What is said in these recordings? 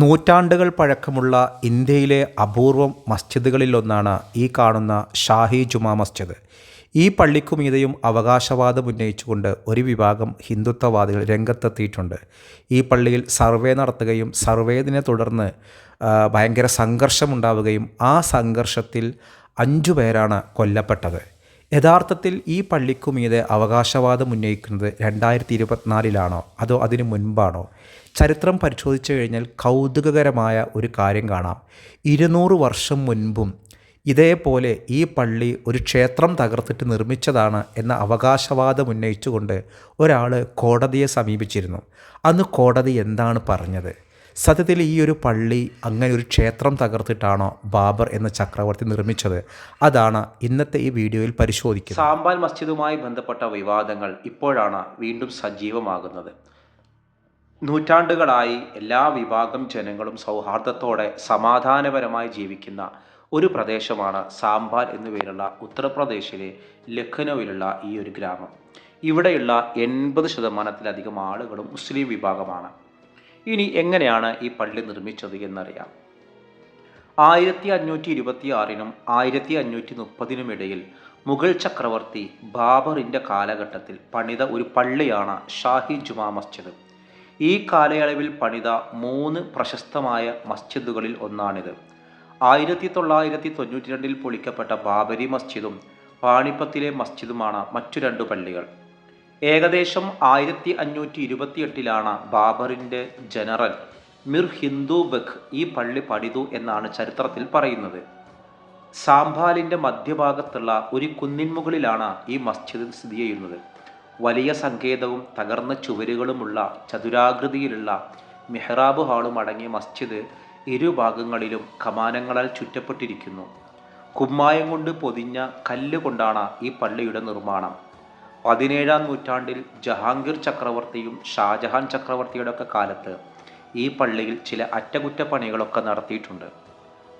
നൂറ്റാണ്ടുകൾ പഴക്കമുള്ള ഇന്ത്യയിലെ അപൂർവം മസ്ജിദുകളിലൊന്നാണ് ഈ കാണുന്ന ഷാഹി ജുമാ മസ്ജിദ്. ഈ പള്ളിക്കുമീതയും അവകാശവാദം ഉന്നയിച്ചുകൊണ്ട് ഒരു വിഭാഗം ഹിന്ദുത്വവാദികൾ രംഗത്തെത്തിയിട്ടുണ്ട്. ഈ പള്ളിയിൽ സർവേ നടത്തുകയും സർവേതിനെ തുടർന്ന് ഭയങ്കര സംഘർഷമുണ്ടാവുകയും ആ സംഘർഷത്തിൽ അഞ്ചു പേരാണ് കൊല്ലപ്പെട്ടത്. യഥാർത്ഥത്തിൽ ഈ പള്ളിക്കുമീതെ അവകാശവാദം ഉന്നയിക്കുന്നത് രണ്ടായിരത്തി ഇരുപത്തിനാലിലാണോ? അതോ അതിനു മുൻപാണോ? ചരിത്രം പരിശോധിച്ചു കഴിഞ്ഞാൽ കൗതുകകരമായ ഒരു കാര്യം കാണാം. ഇരുന്നൂറ് വർഷം മുൻപും ഇതേപോലെ ഈ പള്ളി ഒരു ക്ഷേത്രം തകർത്തിട്ട് നിർമ്മിച്ചതാണ് എന്ന അവകാശവാദം ഉന്നയിച്ചുകൊണ്ട് ഒരാൾ കോടതിയെ സമീപിച്ചിരുന്നു. അന്ന് കോടതി എന്താണ് പറഞ്ഞത്? സത്യത്തിൽ ഈ ഒരു പള്ളി അങ്ങനെ ഒരു ക്ഷേത്രം തകർത്തിട്ടാണോ ബാബർ എന്ന ചക്രവർത്തി നിർമ്മിച്ചത്? അതാണ് ഇന്നത്തെ ഈ വീഡിയോയിൽ പരിശോധിക്കുന്നത്. സാമ്പാൽ മസ്ജിദുമായി ബന്ധപ്പെട്ട വിവാദങ്ങൾ ഇപ്പോഴാണ് വീണ്ടും സജീവമാകുന്നത്. നൂറ്റാണ്ടുകളായി എല്ലാ വിഭാഗം ജനങ്ങളും സൗഹാർദ്ദത്തോടെ സമാധാനപരമായി ജീവിക്കുന്ന ഒരു പ്രദേശമാണ് സാമ്പാൽ എന്നു പേരുള്ള ഉത്തർപ്രദേശിലെ ലഖ്നൌവിലുള്ള ഈ ഒരു ഗ്രാമം. ഇവിടെയുള്ള എൺപത് ശതമാനത്തിലധികം ആളുകളും മുസ്ലിം വിഭാഗമാണ്. ഇനി എങ്ങനെയാണ് ഈ പള്ളി നിർമ്മിച്ചത് എന്നറിയാം. ആയിരത്തി അഞ്ഞൂറ്റി ഇരുപത്തി ആറിനും ആയിരത്തി അഞ്ഞൂറ്റി മുപ്പതിനും ഇടയിൽ മുഗൾ ചക്രവർത്തി ബാബറിന്റെ കാലഘട്ടത്തിൽ പണിത ഒരു പള്ളിയാണ് ഷാഹി ജുമാ മസ്ജിദ്. ഈ കാലയളവിൽ പണിത മൂന്ന് പ്രശസ്തമായ മസ്ജിദുകളിൽ ഒന്നാണിത്. ആയിരത്തി തൊള്ളായിരത്തി തൊണ്ണൂറ്റി രണ്ടിൽ പൊളിക്കപ്പെട്ട ബാബരി മസ്ജിദും പാണിപ്പത്തിലെ മസ്ജിദുമാണ് മറ്റു രണ്ടു പള്ളികൾ. ഏകദേശം ആയിരത്തി അഞ്ഞൂറ്റി ഇരുപത്തിയെട്ടിലാണ് ബാബറിന്റെ ജനറൽ മിർ ഹിന്ദു ബഖ് ഈ പള്ളി പണിതു എന്നാണ് ചരിത്രത്തിൽ പറയുന്നത്. സാംഭാലിന്റെ മധ്യഭാഗത്തുള്ള ഒരു കുന്നിൻമുകളിലാണ് ഈ മസ്ജിദ് സ്ഥിതി ചെയ്യുന്നത്. വലിയ സങ്കേതവും തകർന്ന ചുവരുകളുമുള്ള ചതുരാകൃതിയിലുള്ള മെഹ്റാബ് ഹാളും അടങ്ങിയ മസ്ജിദ് ഇരുഭാഗങ്ങളിലും കമാനങ്ങളാൽ ചുറ്റപ്പെട്ടിരിക്കുന്നു. കുമ്മായം കൊണ്ട് പൊതിഞ്ഞ കല്ലുകൊണ്ടാണ് ഈ പള്ളിയുടെ നിർമ്മാണം. പതിനേഴാം നൂറ്റാണ്ടിൽ ജഹാംഗീർ ചക്രവർത്തിയും ഷാജഹാൻ ചക്രവർത്തിയുടെ ഒക്കെ കാലത്ത് ഈ പള്ളിയിൽ ചില അറ്റകുറ്റപ്പണികളൊക്കെ നടത്തിയിട്ടുണ്ട്.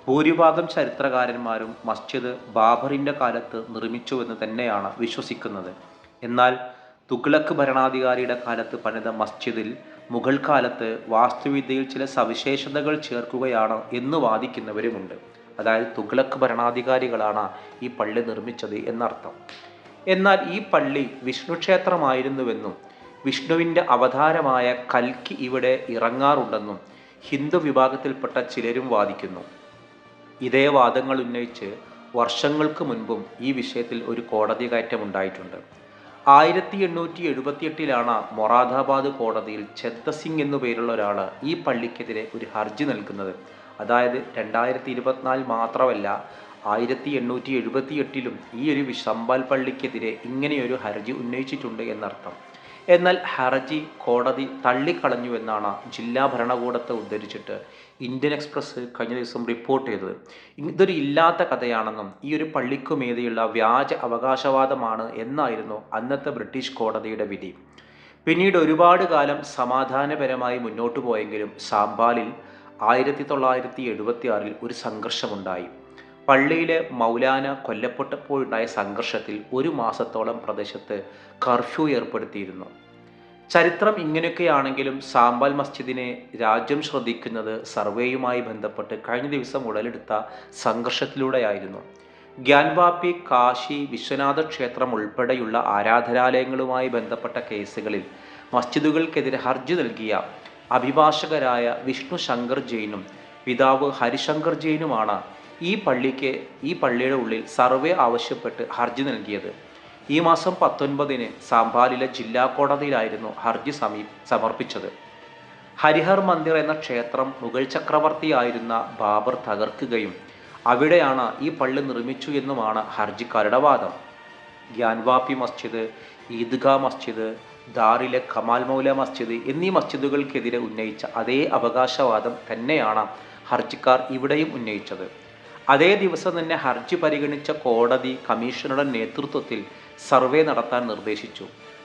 ഭൂരിഭാഗം ചരിത്രകാരന്മാരും മസ്ജിദ് ബാബറിന്റെ കാലത്ത് നിർമ്മിച്ചുവെന്ന് തന്നെയാണ് വിശ്വസിക്കുന്നത്. എന്നാൽ തുഗ്ലക്ക് ഭരണാധികാരിയുടെ കാലത്ത് പണിത മസ്ജിദിൽ മുഗൾ കാലത്ത് വാസ്തുവിദ്യയിൽ ചില സവിശേഷതകൾ ചേർക്കുകയാണ് എന്ന് വാദിക്കുന്നവരുമുണ്ട്. അതായത് തുഗ്ലക്ക് ഭരണാധികാരികളാണ് ഈ പള്ളി നിർമ്മിച്ചത് എന്നർത്ഥം. എന്നാൽ ഈ പള്ളി വിഷ്ണു ക്ഷേത്രമായിരുന്നുവെന്നും വിഷ്ണുവിന്റെ അവതാരമായ കൽക്കി ഇവിടെ ഇറങ്ങാറുണ്ടെന്നും ഹിന്ദു വിഭാഗത്തിൽപ്പെട്ട ചിലരും വാദിക്കുന്നു. ഇതേ വാദങ്ങൾ ഉന്നയിച്ച് വർഷങ്ങൾക്ക് മുൻപും ഈ വിഷയത്തിൽ ഒരു കോടതി കയറ്റം ഉണ്ടായിട്ടുണ്ട് ആയിരത്തി എണ്ണൂറ്റി എഴുപത്തിയെട്ടിലാണ് മൊറാദാബാദ് കോടതിയിൽ ചെത്തസിംഗ് എന്നു പേരുള്ള ഒരാൾ ഈ പള്ളിക്കെതിരെ ഒരു ഹർജി നൽകുന്നത്. അതായത് രണ്ടായിരത്തി ഇരുപത്തിനാല് മാത്രമല്ല ആയിരത്തി എണ്ണൂറ്റി എഴുപത്തിയെട്ടിലും ഈ ഒരു വിശമ്പാൽ പള്ളിക്കെതിരെ ഇങ്ങനെയൊരു ഹർജി ഉന്നയിച്ചിട്ടുണ്ട് എന്നർത്ഥം. എന്നാൽ ഹർജി കോടതി തള്ളിക്കളഞ്ഞു എന്നാണ് ജില്ലാ ഭരണകൂടത്തെ ഉദ്ധരിച്ചിട്ട് ഇന്ത്യൻ എക്സ്പ്രസ് കഴിഞ്ഞ ദിവസം റിപ്പോർട്ട് ചെയ്തത്. ഇതൊരു ഇല്ലാത്ത കഥയാണെന്നും ഈ ഒരു പള്ളിക്കുമീതെയുള്ള വ്യാജ അവകാശവാദമാണ് എന്നായിരുന്നു അന്നത്തെ ബ്രിട്ടീഷ് കോടതിയുടെ വിധി. പിന്നീട് ഒരുപാട് കാലം സമാധാനപരമായി മുന്നോട്ടു പോയെങ്കിലും സാമ്പാലിൽ ആയിരത്തി തൊള്ളായിരത്തി എഴുപത്തി ആറിൽ ഒരു സംഘർഷമുണ്ടായി. പള്ളിയിലെ മൗലാന കൊല്ലപ്പെട്ടപ്പോഴുണ്ടായ സംഘർഷത്തിൽ ഒരു മാസത്തോളം പ്രദേശത്ത് കർഫ്യൂ ഏർപ്പെടുത്തിയിരുന്നു. ചരിത്രം ഇങ്ങനെയൊക്കെയാണെങ്കിലും സാമ്പാൽ മസ്ജിദിനെ രാജ്യം ശ്രദ്ധിക്കുന്നത് സർവേയുമായി ബന്ധപ്പെട്ട് കഴിഞ്ഞ ദിവസം ഉടലെടുത്ത സംഘർഷത്തിലൂടെയായിരുന്നു. ഗ്യാൻവാപ്പി കാശി വിശ്വനാഥ ക്ഷേത്രം ഉൾപ്പെടെയുള്ള ആരാധനാലയങ്ങളുമായി ബന്ധപ്പെട്ട കേസുകളിൽ മസ്ജിദുകൾക്കെതിരെ ഹർജി നൽകിയ അഭിഭാഷകരായ വിഷ്ണു ശങ്കർ ജെയിനും പിതാവ് ഹരിശങ്കർ ജെയിനുമാണ് ഈ പള്ളിക്ക് ഈ പള്ളിയുടെ ഉള്ളിൽ സർവേ ആവശ്യപ്പെട്ട് ഹർജി നൽകിയത്. ഈ മാസം പത്തൊൻപതിന് സാമ്പാലിലെ ജില്ലാ കോടതിയിലായിരുന്നു ഹർജി സമീ സമർപ്പിച്ചത്. ഹരിഹർ മന്ദിർ എന്ന ക്ഷേത്രം മുഗൾ ചക്രവർത്തിയായിരുന്ന ബാബർ തകർക്കുകയും അവിടെയാണ് ഈ പള്ളി നിർമ്മിച്ചു എന്നുമാണ് ഹർജിക്കാരുടെ വാദം. ഗ്യാൻവാപ്പി മസ്ജിദ് ഈദ്ഗാ മസ്ജിദ് ദാറിലെ കമാൽ മൗല മസ്ജിദ് എന്നീ മസ്ജിദുകൾക്കെതിരെ ഉന്നയിച്ച അതേ അവകാശവാദം തന്നെയാണ് ഹർജിക്കാർ ഇവിടെയും ഉന്നയിച്ചത്. അതേ ദിവസം തന്നെ ഹർജി പരിഗണിച്ച കോടതി കമ്മീഷണറുടെ നേതൃത്വത്തിൽ സർവേ നടത്താൻ നിർദ്ദേശിച്ചു.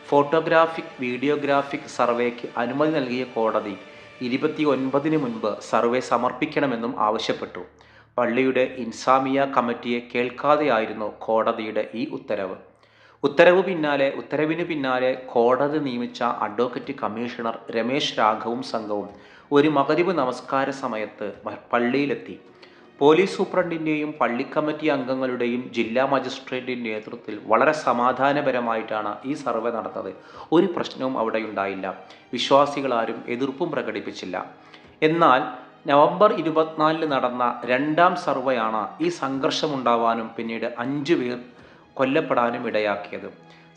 ഫോട്ടോഗ്രാഫിക് വീഡിയോഗ്രാഫിക് സർവേക്ക് അനുമതി നൽകിയ കോടതി ഇരുപത്തി ഒൻപതിന് മുൻപ് സർവേ സമർപ്പിക്കണമെന്നും ആവശ്യപ്പെട്ടു. പള്ളിയുടെ ഇൻസാമിയ കമ്മിറ്റിയെ കേൾക്കാതെയായിരുന്നു കോടതിയുടെ ഈ ഉത്തരവ്. ഉത്തരവ് പിന്നാലെ ഉത്തരവിന് പിന്നാലെ കോടതി നിയമിച്ച അഡ്വക്കേറ്റ് കമ്മീഷണർ രമേശ് രാഘവും സംഘവും ഒരു മകരിവ് നമസ്കാര സമയത്ത് പള്ളിയിലെത്തി. പോലീസ് സൂപ്രണ്ടിന്റെയും പള്ളി കമ്മിറ്റി അംഗങ്ങളുടെയും ജില്ലാ മജിസ്ട്രേറ്റിന്റെ നേതൃത്വത്തിൽ വളരെ സമാധാനപരമായിട്ടാണ് ഈ സർവേ നടന്നത്. ഒരു പ്രശ്നവും അവിടെ ഉണ്ടായില്ല വിശ്വാസികളാരും എതിർപ്പും പ്രകടിപ്പിച്ചില്ല. എന്നാൽ നവംബർ ഇരുപത്തിനാലിന് നടന്ന രണ്ടാം സർവേയാണ് ഈ സംഘർഷമുണ്ടാവാനും പിന്നീട് അഞ്ചു പേർ കൊല്ലപ്പെടാനും ഇടയാക്കിയത്.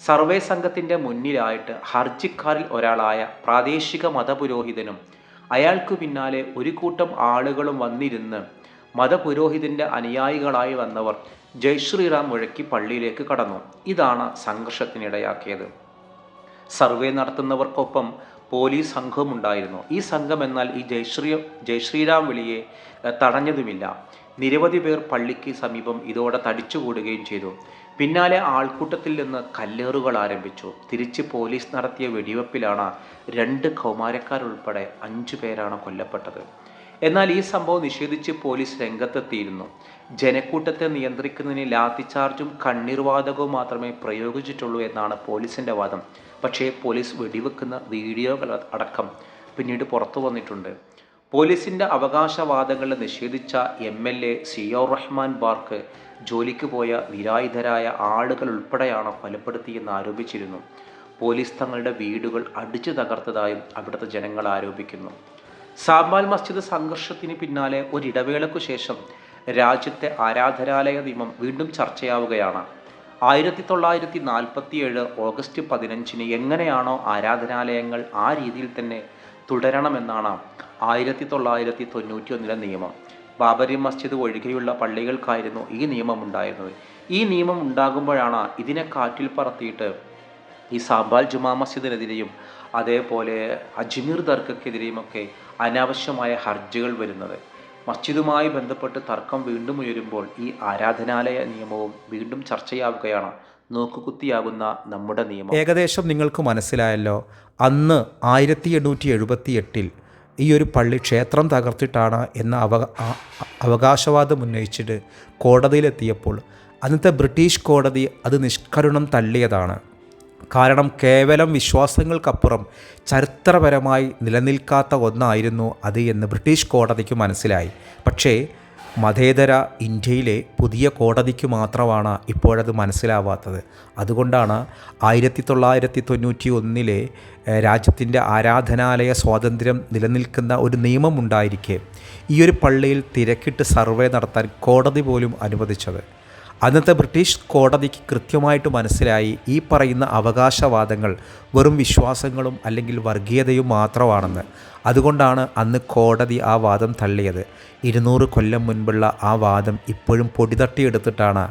സർവേ സംഘത്തിന്റെ മുന്നിലായിട്ട് ഹർജിക്കാരിൽ ഒരാളായ പ്രാദേശിക മതപുരോഹിതനും അയാൾക്ക് പിന്നാലെ ഒരു കൂട്ടം ആളുകളും വന്നിരുന്ന് മതപുരോഹിതന്റെ അനുയായികളായി വന്നവർ ജയ് ശ്രീറാം മുഴക്കി പള്ളിയിലേക്ക് കടന്നു. ഇതാണ് സംഘർഷത്തിനിടയാക്കിയത്. സർവേ നടത്തുന്നവർക്കൊപ്പം പോലീസ് സംഘവും ഉണ്ടായിരുന്നു. ഈ സംഘം എന്നാൽ ഈ ജയശ്രീ ജയശ്രീരാം വിളിയെ തടഞ്ഞതുമില്ല. നിരവധി പേർ പള്ളിക്ക് സമീപം ഇതോടെ തടിച്ചുകൂടുകയും ചെയ്തു. പിന്നാലെ ആൾക്കൂട്ടത്തിൽ നിന്ന് കല്ലേറുകൾ ആരംഭിച്ചു. തിരിച്ച് പോലീസ് നടത്തിയ വെടിവെപ്പിലാണ് രണ്ട് കൗമാരക്കാരുൾപ്പെടെ അഞ്ചു പേരാണ് കൊല്ലപ്പെട്ടത്. എന്നാൽ ഈ സംഭവം നിഷേധിച്ച് പോലീസ് രംഗത്തെത്തിയിരുന്നു. ജനക്കൂട്ടത്തെ നിയന്ത്രിക്കുന്നതിന് ലാത്തിചാർജും കണ്ണീർവാതകവും മാത്രമേ പ്രയോഗിച്ചിട്ടുള്ളൂ എന്നാണ് പോലീസിന്റെ വാദം. പക്ഷേ പോലീസ് വെടിവെക്കുന്ന വീഡിയോകൾ അടക്കം പിന്നീട് പുറത്തു വന്നിട്ടുണ്ട്. പോലീസിന്റെ അവകാശവാദങ്ങൾ നിഷേധിച്ച M L A Ziaur Rahman Barq ജോലിക്ക് പോയ നിരായുധരായ ആളുകൾ ഉൾപ്പെടെയാണ് കൊലപ്പെടുത്തിയെന്ന് ആരോപിച്ചിരുന്നു. പോലീസ് തങ്ങളുടെ വീടുകൾ അടിച്ചു തകർത്തതായും അവിടുത്തെ ജനങ്ങൾ ആരോപിക്കുന്നു. സാമ്പാൽ മസ്ജിദ് സംഘർഷത്തിന് പിന്നാലെ ഒരിടവേളയ്ക്കു ശേഷം രാജ്യത്തെ ആരാധനാലയ നിയമം വീണ്ടും ചർച്ചയാവുകയാണ്. ആയിരത്തി തൊള്ളായിരത്തി നാൽപ്പത്തിയേഴ് ഓഗസ്റ്റ് പതിനഞ്ചിന് എങ്ങനെയാണോ ആരാധനാലയങ്ങൾ ആ രീതിയിൽ തന്നെ തുടരണമെന്നാണ് ആയിരത്തി തൊള്ളായിരത്തി തൊണ്ണൂറ്റി ഒന്നിലെ നിയമം. ബാബരി മസ്ജിദ് ഒഴികെയുള്ള പള്ളികൾക്കായിരുന്നു ഈ നിയമം ഉണ്ടായിരുന്നത് ഈ നിയമം ഉണ്ടാകുമ്പോഴാണ് ഇതിനെ കാറ്റിൽ പറത്തിയിട്ട് ഈ സാമ്പാൽ ജുമാ മസ്ജിദിനെതിരെയും അതേപോലെ അജ്മീർ തർക്കക്കെതിരെയുമൊക്കെ അനാവശ്യമായ ഹർജികൾ വരുന്നത്. മസ്ജിദുമായി ബന്ധപ്പെട്ട് തർക്കം വീണ്ടും ഉയരുമ്പോൾ ഈ ആരാധനാലയ നിയമവും വീണ്ടും ചർച്ചയാവുകയാണ്. നോക്കുകുത്തിയാകുന്ന നമ്മുടെ നിയമം. ഏകദേശം നിങ്ങൾക്ക് മനസ്സിലായല്ലോ അന്ന് ആയിരത്തി എണ്ണൂറ്റി എഴുപത്തി എട്ടിൽ ഈ ഒരു പള്ളി ക്ഷേത്രം തകർത്തിട്ടാണ് എന്ന അവ അവകാശവാദം ഉന്നയിച്ചിട്ട് കോടതിയിലെത്തിയപ്പോൾ അന്നത്തെ ബ്രിട്ടീഷ് കോടതി അത് നിഷ്കരുണം തള്ളിയതാണ്. കാരണം കേവലം വിശ്വാസങ്ങൾക്കപ്പുറം ചരിത്രപരമായി നിലനിൽക്കാത്ത ഒന്നായിരുന്നു അത് എന്ന് ബ്രിട്ടീഷ് കോടതിക്ക് മനസ്സിലായി. പക്ഷേ മതേതര ഇന്ത്യയിലെ പുതിയ കോടതിക്ക് മാത്രമാണ് ഇപ്പോഴത് മനസ്സിലാവാത്തത്. അതുകൊണ്ടാണ് ആയിരത്തി തൊള്ളായിരത്തി തൊണ്ണൂറ്റി ഒന്നിലെ രാജ്യത്തിന്റെ ആരാധനാലയ സ്വാതന്ത്ര്യം നിലനിൽക്കുന്ന ഒരു നിയമമുണ്ടായിരിക്കെ ഈ ഒരു പള്ളിയിൽ തിരക്കിട്ട് സർവേ നടത്താൻ കോടതി പോലും അനുവദിച്ചത്. അന്നത്തെ ബ്രിട്ടീഷ് കോടതിക്ക് കൃത്യമായിട്ട് മനസ്സിലായി ഈ പറയുന്ന അവകാശവാദങ്ങൾ വെറും വിശ്വാസങ്ങളും അല്ലെങ്കിൽ വർഗീയതയും മാത്രമാണെന്ന്. അതുകൊണ്ടാണ് അന്ന് കോടതി ആ വാദം തള്ളിയത്. ഇരുന്നൂറ് കൊല്ലം മുൻപുള്ള ആ വാദം ഇപ്പോഴും പൊടിതട്ടിയെടുത്തിട്ടാണ്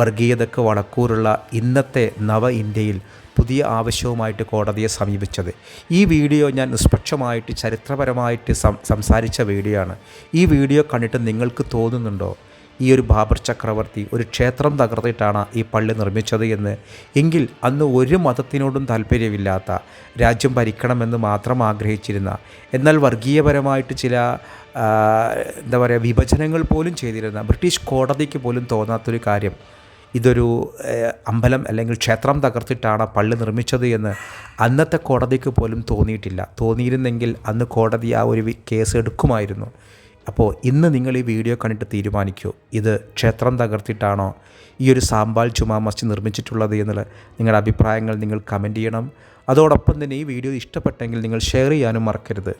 വർഗീയതക്ക് വളക്കൂറുള്ള ഇന്നത്തെ നവ ഇന്ത്യയിൽ പുതിയ ആവശ്യവുമായിട്ട് കോടതിയെ സമീപിച്ചത്. ഈ വീഡിയോ ഞാൻ നിഷ്പക്ഷമായിട്ട് ചരിത്രപരമായിട്ട് സംസാരിച്ച വീഡിയോ ആണ്. ഈ വീഡിയോ കണ്ടിട്ട് നിങ്ങൾക്ക് തോന്നുന്നുണ്ടോ? ഈ ഒരു ബാബർ ചക്രവർത്തി ഒരു ക്ഷേത്രം തകർത്തിട്ടാണ് ഈ പള്ളി നിർമ്മിച്ചത് എന്ന്. എങ്കിൽ അന്ന് ഒരു മതത്തിനോടും താല്പര്യമില്ലാത്ത രാജ്യം ഭരിക്കണമെന്ന് മാത്രം ആഗ്രഹിച്ചിരുന്ന എന്നാൽ വർഗീയപരമായിട്ട് ചില എന്താ പറയുക വിഭജനങ്ങൾ പോലും ചെയ്തിരുന്ന ബ്രിട്ടീഷ് കോടതിക്ക് പോലും തോന്നാത്തൊരു കാര്യം. ഇതൊരു അമ്പലം അല്ലെങ്കിൽ ക്ഷേത്രം തകർത്തിട്ടാണ് പള്ളി നിർമ്മിച്ചത് എന്ന് അന്നത്തെ കോടതിക്ക് പോലും തോന്നിയിട്ടില്ല. തോന്നിയിരുന്നെങ്കിൽ അന്ന് കോടതി ആ ഒരു കേസ് എടുക്കുമായിരുന്നു. അപ്പോൾ ഇന്ന് നിങ്ങൾ ഈ വീഡിയോ കണ്ടിട്ട് തീരുമാനിക്കൂ. ഇത് ക്ഷേത്രം തകർത്തിട്ടാണോ? ഈ ഒരു സാമ്പാൽ ചുമാ മസ്ജിദ് നിർമ്മിച്ചിട്ടുള്ളത് എന്നുള്ള നിങ്ങളുടെ അഭിപ്രായങ്ങൾ നിങ്ങൾ കമന്റ് ചെയ്യണം. അതോടൊപ്പം തന്നെ ഈ വീഡിയോ ഇഷ്ടപ്പെട്ടെങ്കിൽ നിങ്ങൾ ഷെയർ ചെയ്യാനും മറക്കരുത്.